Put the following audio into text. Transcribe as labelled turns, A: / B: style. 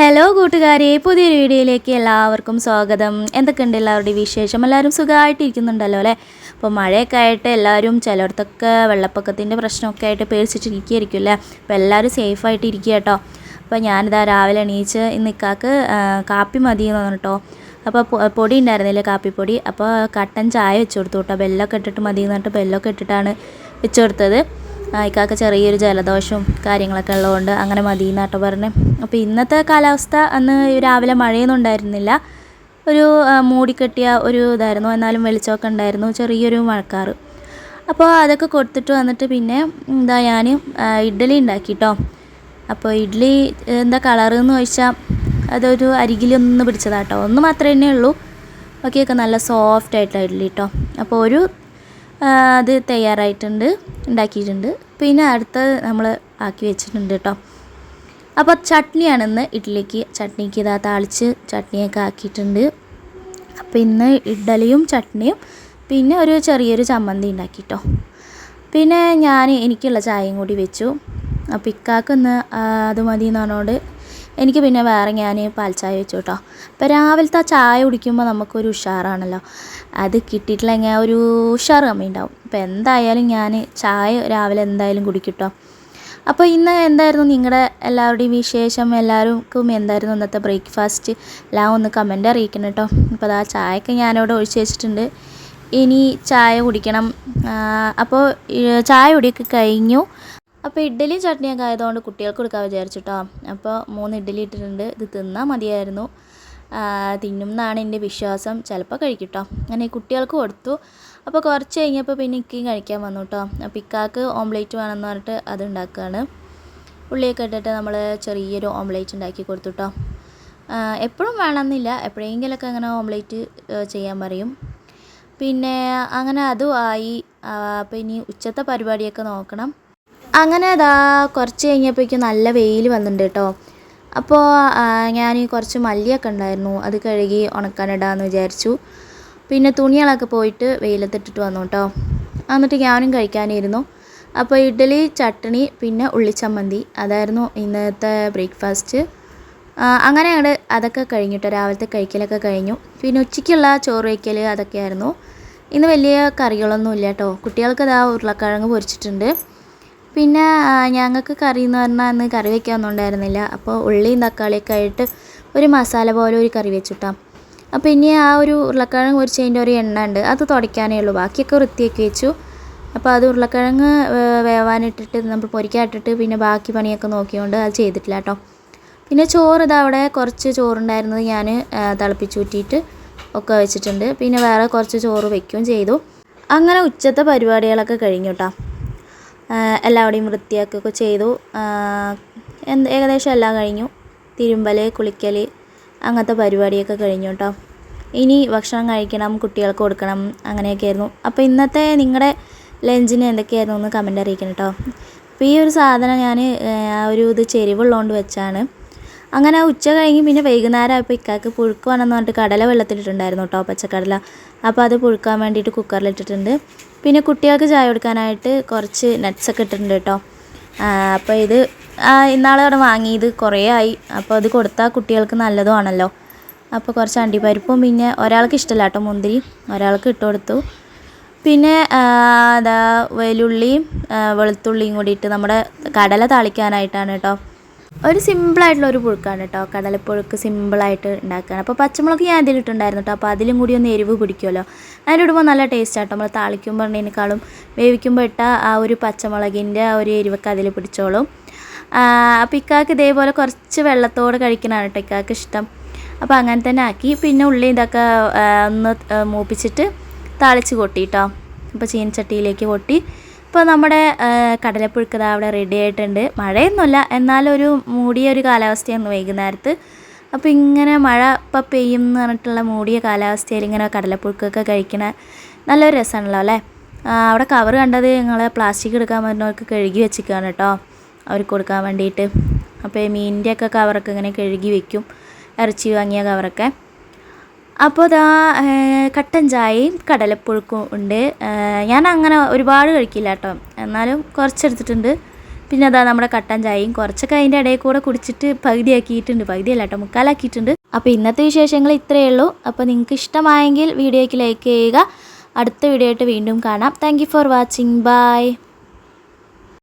A: Hello കൂട്ടുകാരെ. പുതിയൊരു വീഡിയോയിലേക്ക് എല്ലാവർക്കും സ്വാഗതം. എന്തൊക്കെയുണ്ട് എല്ലാവരുടെയും വിശേഷം? എല്ലാവരും സുഖമായിട്ടിരിക്കുന്നുണ്ടല്ലോ അല്ലേ? അപ്പോൾ മഴയൊക്കെ ആയിട്ട് എല്ലാവരും ചിലയിടത്തൊക്കെ വെള്ളപ്പൊക്കത്തിന്റെ പ്രശ്നമൊക്കെ ആയിട്ട് പേടിച്ചിട്ടിരിക്കുകയായിരിക്കും അല്ലേ? അപ്പോൾ എല്ലാവരും സേഫായിട്ട് ഇരിക്കുക കേട്ടോ. അപ്പോൾ ഞാനിതാ രാവിലെ എണീച്ച് ഇന്ന് ഇക്കാക്ക് കാപ്പി മതി എന്ന് പറഞ്ഞിട്ടോ അപ്പോൾ പൊടി ഉണ്ടായിരുന്നില്ല കാപ്പിപ്പൊടി? അപ്പോൾ കട്ടൻ ചായ വെച്ച് കൊടുത്തു കേട്ടോ. ബെല്ലൊക്കെ ഇട്ടിട്ട് മതി എന്ന് പറഞ്ഞിട്ട് ബെല്ലൊക്കെ ഇട്ടിട്ടാണ് വെച്ച് കൊടുത്തത്. ഇക്കാക്ക് ചെറിയൊരു ജലദോഷവും കാര്യങ്ങളൊക്കെ ഉള്ളതുകൊണ്ട് അങ്ങനെ മതി എന്നാട്ടോ പറഞ്ഞ്. അപ്പോൾ ഇന്നത്തെ കാലാവസ്ഥ അന്ന് രാവിലെ മഴയൊന്നും ഉണ്ടായിരുന്നില്ല. ഒരു മൂടിക്കെട്ടിയ ഒരു ഇതായിരുന്നു. എന്നാലും വെളിച്ചമൊക്കെ ഉണ്ടായിരുന്നു. ചെറിയൊരു മഴക്കാറ്. അപ്പോൾ അതൊക്കെ കൊടുത്തിട്ട് വന്നിട്ട് പിന്നെ എന്താ ഞാൻ ഇഡ്ഡലി ഉണ്ടാക്കി കേട്ടോ അപ്പോൾ ഇഡ്ഡലി എന്താ കളറ് എന്ന് ചോദിച്ചാൽ അതൊരു അരികിലൊന്ന് പിടിച്ചതാട്ടോ ഒന്ന് മാത്രമേ തന്നെ ഉള്ളൂ. ബാക്കിയൊക്കെ നല്ല സോഫ്റ്റ് ആയിട്ടുള്ള ഇഡ്ഡലി കേട്ടോ അപ്പോൾ ഒരു അത് തയ്യാറായിട്ടുണ്ട് ഉണ്ടാക്കിയിട്ടുണ്ട്. പിന്നെ അടുത്തത് നമ്മൾ ആക്കി വെച്ചിട്ടുണ്ട് കേട്ടോ അപ്പോൾ ചട്നിയാണ് ഇന്ന് ഇഡ്ഡലിക്ക് ചട്നിക്ക് ഇതാ താളിച്ച് ചട്നിയൊക്കെ ആക്കിയിട്ടുണ്ട്. അപ്പോൾ ഇന്ന് ഇഡ്ഡലിയും ചട്നിയും പിന്നെ ഒരു ചെറിയൊരു ചമ്മന്തി ഉണ്ടാക്കി പിന്നെ ഞാൻ എനിക്കുള്ള ചായയും കൂടി വെച്ചു. അപ്പോൾ ഇക്കാക്ക് ഇന്ന് അത് മതി എന്ന് പറഞ്ഞുകൊണ്ട് എനിക്ക് പിന്നെ വേറെ ഞാൻ പാൽ ചായ വെച്ചു കേട്ടോ അപ്പോൾ രാവിലത്തെ ആ ചായ കുടിക്കുമ്പോൾ നമുക്കൊരു ഉഷാറാണല്ലോ. അത് കിട്ടിയിട്ടില്ലെങ്കിൽ ഒരു ഉഷാർ കമ്മി ഉണ്ടാവും. അപ്പോൾ എന്തായാലും ഞാൻ ചായ രാവിലെ എന്തായാലും കുടിക്കട്ടോ. കേട്ടോ അപ്പോൾ ഇന്ന് എന്തായിരുന്നു നിങ്ങളുടെ എല്ലാവരുടെയും വിശേഷം? എല്ലാവർക്കും എന്തായിരുന്നു ഇന്നത്തെ ബ്രേക്ക്ഫാസ്റ്റ് എല്ലാം ഒന്ന് കമന്റ് അറിയിക്കണം കേട്ടോ. അപ്പോൾ ആ ചായയൊക്കെ ഞാനിവിടെ ഒഴിച്ചു വെച്ചിട്ടുണ്ട്. ഇനി ചായ കുടിക്കണം. അപ്പോൾ ചായ കുടിയൊക്കെ കഴിഞ്ഞു. അപ്പോൾ ഇഡ്ഡലി ചട്നിയൊക്കെ ആയതുകൊണ്ട് കുട്ടികൾക്ക് കൊടുക്കാൻ വിചാരിച്ചിട്ടോ. അപ്പോൾ മൂന്ന് ഇഡ്ഡലി ഇട്ടിട്ടുണ്ട്. ഇത് തിന്നാൽ മതിയായിരുന്നു. തിന്നും എന്നാണ് എന്റെ വിശ്വാസം. ചിലപ്പോൾ കഴിക്കട്ടോ. കേട്ടോ അങ്ങനെ കുട്ടികൾക്ക് കൊടുത്തു. അപ്പോൾ കുറച്ച് കഴിഞ്ഞപ്പോൾ പിന്നെ ഇക്കയും കഴിക്കാൻ വന്നു കേട്ടോ അപ്പോൾ ഇക്കാക്ക് ഓംലേറ്റ് വേണമെന്ന് പറഞ്ഞിട്ട് അത് ഉണ്ടാക്കുകയാണ്. ഉള്ളിയൊക്കെ ഇട്ടിട്ട് നമ്മൾ ചെറിയൊരു ഓംലേറ്റ് ഉണ്ടാക്കി കൊടുത്തു കേട്ടോ എപ്പോഴും വേണമെന്നില്ല. എപ്പോഴെങ്കിലൊക്കെ അങ്ങനെ ഓംലേറ്റ് ചെയ്യാൻ പറയും. പിന്നെ അങ്ങനെ അതും ആയി. അപ്പോൾ ഇനി ഉച്ചത്തെ പരിപാടിയൊക്കെ നോക്കണം. അങ്ങനെ അതാ കുറച്ച് കഴിഞ്ഞപ്പോഴേക്കും നല്ല വെയിൽ വന്നിട്ടുണ്ട് കേട്ടോ. അപ്പോൾ ഞാൻ കുറച്ച് മല്ലിയൊക്കെ ഉണ്ടായിരുന്നു. അത് കഴുകി ഉണക്കാനിടാമെന്ന് വിചാരിച്ചു. പിന്നെ തുണികളൊക്കെ പോയിട്ട് വെയിലത്തിട്ടിട്ട് വന്നു കേട്ടോ. എന്നിട്ട് ഞാനും കഴിക്കാനിരുന്നു. അപ്പോൾ ഇഡ്ഡലി ചട്ണി പിന്നെ ഉള്ളിച്ചമ്മന്തി. അതായിരുന്നു ഇന്നത്തെ ബ്രേക്ക്ഫാസ്റ്റ്. അങ്ങനെ ഞങ്ങൾ അതൊക്കെ കഴിഞ്ഞിട്ട് രാവിലത്തെ കഴിക്കലൊക്കെ കഴിഞ്ഞു. പിന്നെ ഉച്ചയ്ക്കുള്ള ചോറ് വയ്ക്കൽ അതൊക്കെയായിരുന്നു. ഇന്ന് വലിയ കറികളൊന്നും ഇല്ല കേട്ടോ. കുട്ടികൾക്ക് ഇതാ ഉരുളക്കിഴങ്ങ് പൊരിച്ചിട്ടുണ്ട്. പിന്നെ ഞങ്ങൾക്ക് കറി എന്ന് പറഞ്ഞാൽ അന്ന് കറി വെക്കാനൊന്നും ഉണ്ടായിരുന്നില്ല അപ്പോൾ ഉള്ളിയും തക്കാളിയൊക്കെ ആയിട്ട് ഒരു മസാല പോലെ ഒരു കറി വെച്ചിട്ടാം. അപ്പോൾ ഇനി ആ ഒരു ഉരുളക്കിഴങ്ങ് പൊരിച്ചതിന്റെ ഒരു എണ്ണ ഉണ്ട്. അത് തുടയ്ക്കാനേ ഉള്ളൂ. ബാക്കിയൊക്കെ വൃത്തിയാക്കി വെച്ചു. അപ്പോൾ അത് ഉരുളക്കിഴങ്ങ് വേവാനിട്ടിട്ട് നമ്മൾ പൊരിക്കാട്ടിട്ട് പിന്നെ ബാക്കി പണിയൊക്കെ നോക്കിയോണ്ട് അത് ചെയ്തിട്ടില്ല കേട്ടോ. പിന്നെ ചോറ് ഇത് അവിടെ കുറച്ച് ചോറുണ്ടായിരുന്നത് ഞാൻ തിളപ്പിച്ചൂറ്റിയിട്ട് ഒക്കെ വെച്ചിട്ടുണ്ട്. പിന്നെ വേറെ കുറച്ച് ചോറ് വെക്കുകയും ചെയ്തു. അങ്ങനെ ഉച്ചത്തെ പരിപാടികളൊക്കെ കഴിഞ്ഞു കേട്ടോ. എല്ലാവരുടെയും വൃത്തിയാക്കുകയൊക്കെ ചെയ്തു. എന്ത് ഏകദേശം എല്ലാം കഴിഞ്ഞു. തിരുമ്പൽ കുളിക്കൽ അങ്ങനത്തെ പരിപാടിയൊക്കെ കഴിഞ്ഞു കേട്ടോ. ഇനി ഭക്ഷണം കഴിക്കണം കുട്ടികൾക്ക് കൊടുക്കണം അങ്ങനെയൊക്കെ ആയിരുന്നു. അപ്പോൾ ഇന്നത്തെ നിങ്ങളുടെ ലഞ്ചിന് എന്തൊക്കെയായിരുന്നു ഒന്ന് കമന്റ് അറിയിക്കണം കേട്ടോ. അപ്പോൾ ഈ ഒരു സാധനം ഞാൻ ഒരു ഇത് ചെരിവുള്ളതുകൊണ്ട് വെച്ചാണ്. അങ്ങനെ ഉച്ച കഴിഞ്ഞ് പിന്നെ വൈകുന്നേരം ആയപ്പോൾ ഇക്കാക്ക് പുഴുക്ക് വേണമെന്ന് പറഞ്ഞിട്ട് കടല വെള്ളത്തിലിട്ടുണ്ടായിരുന്നു കേട്ടോ പച്ചക്കടല. അപ്പോൾ അത് പുഴുക്കാൻ വേണ്ടിയിട്ട് കുക്കറിലിട്ടിട്ടുണ്ട് പിന്നെ കുട്ടികൾക്ക് ചായ കൊടുക്കാനായിട്ട് കുറച്ച് നട്ട്സൊക്കെ ഇട്ടിട്ടുണ്ട് കേട്ടോ അപ്പോൾ ഇത് ഇന്നാളെ അവിടെ വാങ്ങിയത് കുറേ ആയി. അപ്പോൾ അത് കൊടുത്താൽ കുട്ടികൾക്ക് നല്ലതുമാണല്ലോ അപ്പോൾ കുറച്ച് അണ്ടിപ്പരിപ്പും പിന്നെ ഒരാൾക്ക് ഇഷ്ടമല്ല കേട്ടോ മുന്തിരി. ഒരാൾക്ക് ഇട്ട് കൊടുത്തു. പിന്നെ അതാ വെല്ലുള്ളിയും വെളുത്തുള്ളിയും കൂടിയിട്ട് നമ്മുടെ കടല താളിക്കാനായിട്ടാണ് കേട്ടോ ഒരു സിമ്പിളായിട്ടുള്ള ഒരു പുഴുക്കാണ് കേട്ടോ കടലപ്പുഴുക്ക് സിമ്പിളായിട്ട് ഉണ്ടാക്കുകയാണ് അപ്പോൾ പച്ചമുളക് ഞാൻ അതിലിട്ടുണ്ടായിരുന്നു കേട്ടോ അപ്പോൾ അതിലും കൂടി ഒന്ന് എരിവ് പിടിക്കുമല്ലോ അതിലിടുമ്പോൾ നല്ല ടേസ്റ്റ് ആട്ടോ. നമ്മൾ താളിക്കുമ്പോൾ ഇടുന്നതിനേക്കാളും വേവിക്കുമ്പോൾ ഇട്ട ആ ഒരു പച്ചമുളകിന്റെ ആ ഒരു എരിവൊക്കെ അതിൽ പിടിച്ചോളും. അപ്പോൾ ഇക്കാക്ക് ഇതേപോലെ കുറച്ച് വെള്ളത്തോടെ കഴിക്കണതാണ് കേട്ടോ ഇക്കാക്ക് ഇഷ്ടം. അപ്പോൾ അങ്ങനെ തന്നെ ആക്കി. പിന്നെ ഉള്ളി ഇതൊക്കെ ഒന്ന് മൂപ്പിച്ചിട്ട് താളിച്ച് കൊട്ടി കേട്ടോ അപ്പോൾ ചീനച്ചട്ടിയിലേക്ക് കൊട്ടി ഇപ്പോൾ നമ്മുടെ ആ, കടലപ്പുഴുക്ക് ദാ അവിടെ റെഡി ആയിട്ടുണ്ട്. മഴയൊന്നുമില്ല. എന്നാലൊരു മൂടിയ ഒരു കാലാവസ്ഥയായിരുന്നു വൈകുന്നേരത്ത്. അപ്പോൾ ഇങ്ങനെ മഴ ഇപ്പം പെയ്യും എന്ന് പറഞ്ഞിട്ടുള്ള മൂടിയ കാലാവസ്ഥയിൽ ഇങ്ങനെ കടലപ്പുഴുക്കൊക്കെ കഴിക്കണ നല്ലൊരു രസമാണല്ലോ അല്ലേ? അവിടെ കവർ കണ്ടത് ഞങ്ങൾ പ്ലാസ്റ്റിക് എടുക്കാൻ പറ്റുന്നവർക്ക് കഴുകി വെച്ചിരിക്കുകയാണ് കേട്ടോ. അവർക്ക് കൊടുക്കാൻ വേണ്ടിയിട്ട്. അപ്പോൾ മീനിന്റെയൊക്കെ കവറൊക്കെ ഇങ്ങനെ കഴുകി വെക്കും. ഇറച്ചി വാങ്ങിയ കവറൊക്കെ അപ്പോൾ ഇതാ കട്ടൻ ചായയും കടലപ്പുഴുക്കും ഉണ്ട്. ഞാൻ അങ്ങനെ ഒരുപാട് കഴിക്കില്ല കേട്ടോ. എന്നാലും കുറച്ചെടുത്തിട്ടുണ്ട്. പിന്നെ അതാ നമ്മുടെ കട്ടൻ ചായയും കുറച്ചൊക്കെ അതിന്റെ ഇടയിൽ കൂടെ കുടിച്ചിട്ട് പകുതിയാക്കിയിട്ടുണ്ട്. പകുതിയല്ല കേട്ടോ മുക്കാലാക്കിയിട്ടുണ്ട്. അപ്പോൾ ഇന്നത്തെ വിശേഷങ്ങൾ ഇത്രയേ ഉള്ളൂ. അപ്പോൾ നിങ്ങൾക്ക് ഇഷ്ടമായെങ്കിൽ വീഡിയോയ്ക്ക് ലൈക്ക് ചെയ്യുക. അടുത്ത വീഡിയോ ആയിട്ട് വീണ്ടും കാണാം. Thank for watching bye